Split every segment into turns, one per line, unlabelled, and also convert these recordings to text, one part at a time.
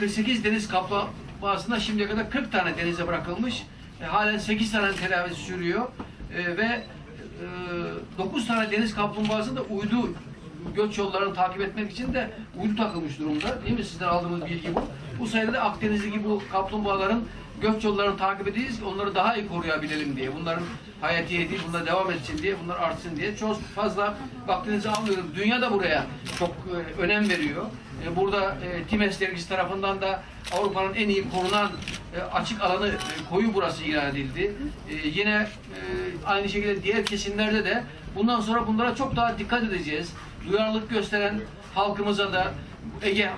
48 deniz kaplumbağasında şimdiye kadar 40 tane denize bırakılmış. E, halen 8 tane tedavisi sürüyor. E, ve e, 9 tane deniz kaplumbağası da uydu göç yollarını takip etmek için de uydu takılmış durumda. Değil mi? Sizden aldığımız bilgi bu. Bu sayede de Akdeniz'deki bu kaplumbağaların göç yollarını takip edeceğiz. Onları daha iyi koruyabilelim diye. Bunların hayatiyeti, bunlar devam etsin diye, bunlar artsın diye. Çok fazla vaktinizi almıyorum. Dünya da buraya çok e, önem veriyor. E, burada e, Times dergisi tarafından da Avrupa'nın en iyi korunan e, açık alanı e, koyu burası ilan edildi. E, yine aynı şekilde diğer kesimlerde de bundan sonra bunlara çok daha dikkat edeceğiz. Duyarlılık gösteren halkımıza da Ege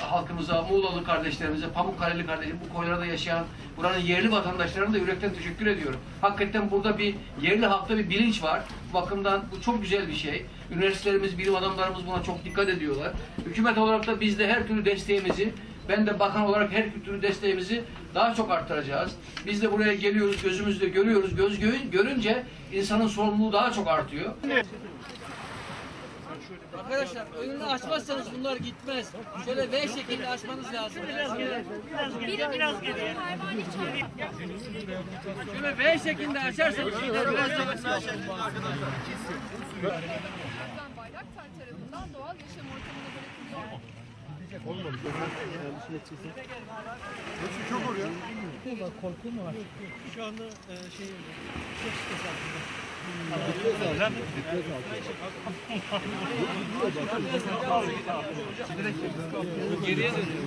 halkımıza, Muğlalı kardeşlerimize, Pamukkale'li kardeşim, bu koylarda yaşayan buranın yerli vatandaşlarına da yürekten teşekkür ediyorum. Hakikaten burada bir yerli halkta bir bilinç var. Bu bakımdan bu çok güzel bir şey. Üniversitelerimiz, bilim adamlarımız buna çok dikkat ediyorlar. Hükümet olarak da biz de her türlü desteğimizi ben de bakan olarak her türlü desteğimizi daha çok arttıracağız. Biz de buraya geliyoruz, gözümüzle görüyoruz. Göz gö- görünce insanın sorumluluğu daha çok artıyor.
Arkadaşlar önünü açmazsanız bunlar gitmez. Şöyle V şeklinde açmanız lazım.
Biraz geriye. Pervane çarptı.
Şöyle V şeklinde açarsanız gider. Biraz da
Erdoğan Bayraktar tarafından doğal yaşam ortamına bırakılıyor.
Şu anda e, şey çok stres altında.
geriye dönüyor.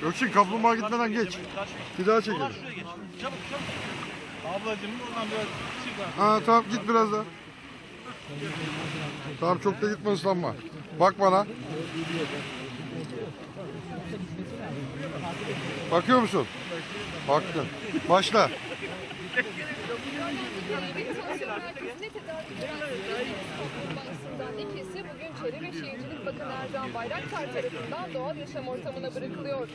Gökçin kaplumbağa gitmeden geç. Bir daha çekelim.
Ablacığım buradan biraz çık
Ha tamam git biraz daha. Tamam çok da gitme ıslanma. Bak bana. Bakıyor musun? Baktın. Başla.
İkisi bugün Çevre ve Şehircilik Bakanı Erdoğan Bayraktar tarafından doğal yaşam ortamına bırakılıyor.